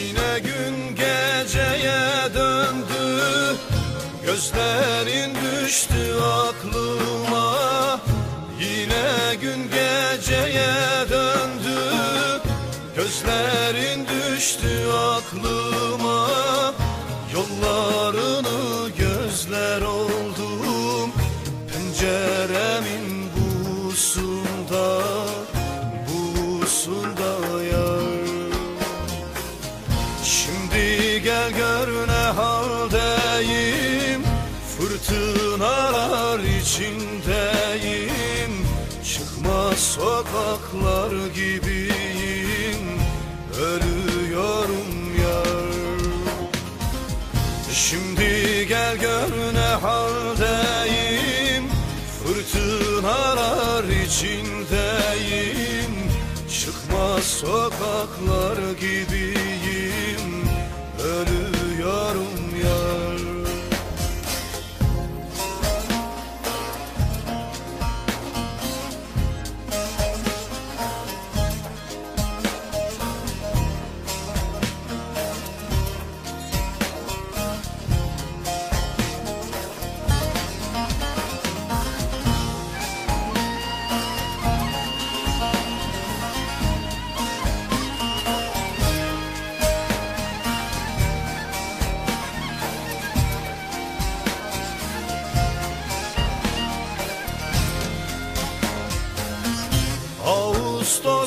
Yine gün geceye döndü. Gözlerin düştü aklıma. Yine gün geceye döndü. Gözlerin düştü aklıma. Fırtınalar içindeyim. Çıkmaz sokaklar gibiyim. Ölüyorum yar. Şimdi gel gör ne haldeyim. Fırtınalar içindeyim. Çıkmaz sokaklar gibiyim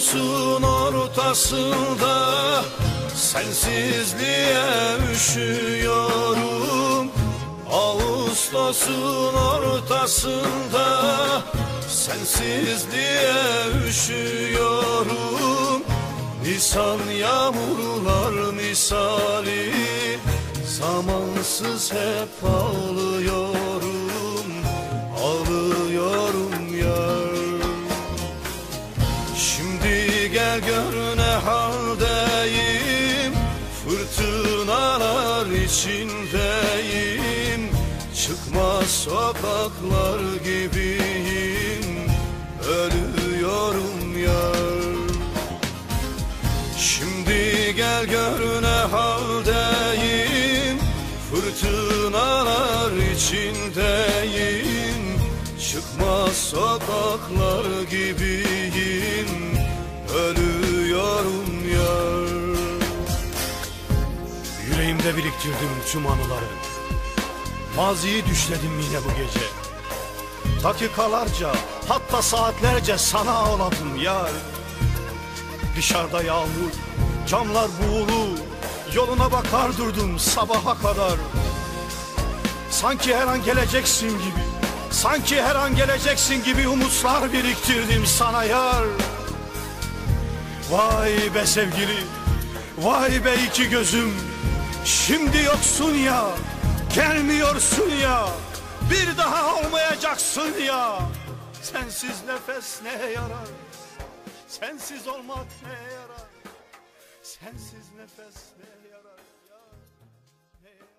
Ağustos'un ortasında Sensizliğe üşüyorum. Ağustos'un ortasında Sensizliğe üşüyorum. Nisan yağmurlar misali Zamansız hep ağlıyorum içindeyim. Çıkmaz sokaklar gibiyim. Ölüyorum yar Şimdi gel gör ne haldeyim. Fırtınalar içindeyim. Çıkmaz sokaklar Yüreğimde biriktirdim tüm anıları. Maziyi düşledim yine bu gece. Dakikalarca hatta saatlerce sana ağladım yar. Dışarıda yağmur, camlar buğulu Yoluna bakar durdum sabaha kadar. Sanki her an geleceksin gibi Sanki her an geleceksin gibi umutlar biriktirdim sana yar. Vay be sevgili, vay be iki gözüm Şimdi yoksun ya, gelmiyorsun ya, bir daha olmayacaksın ya. Sensiz nefes neye yarar? Sensiz olmak neye yarar? Sensiz nefes neye yarar? Ya, neye yarar?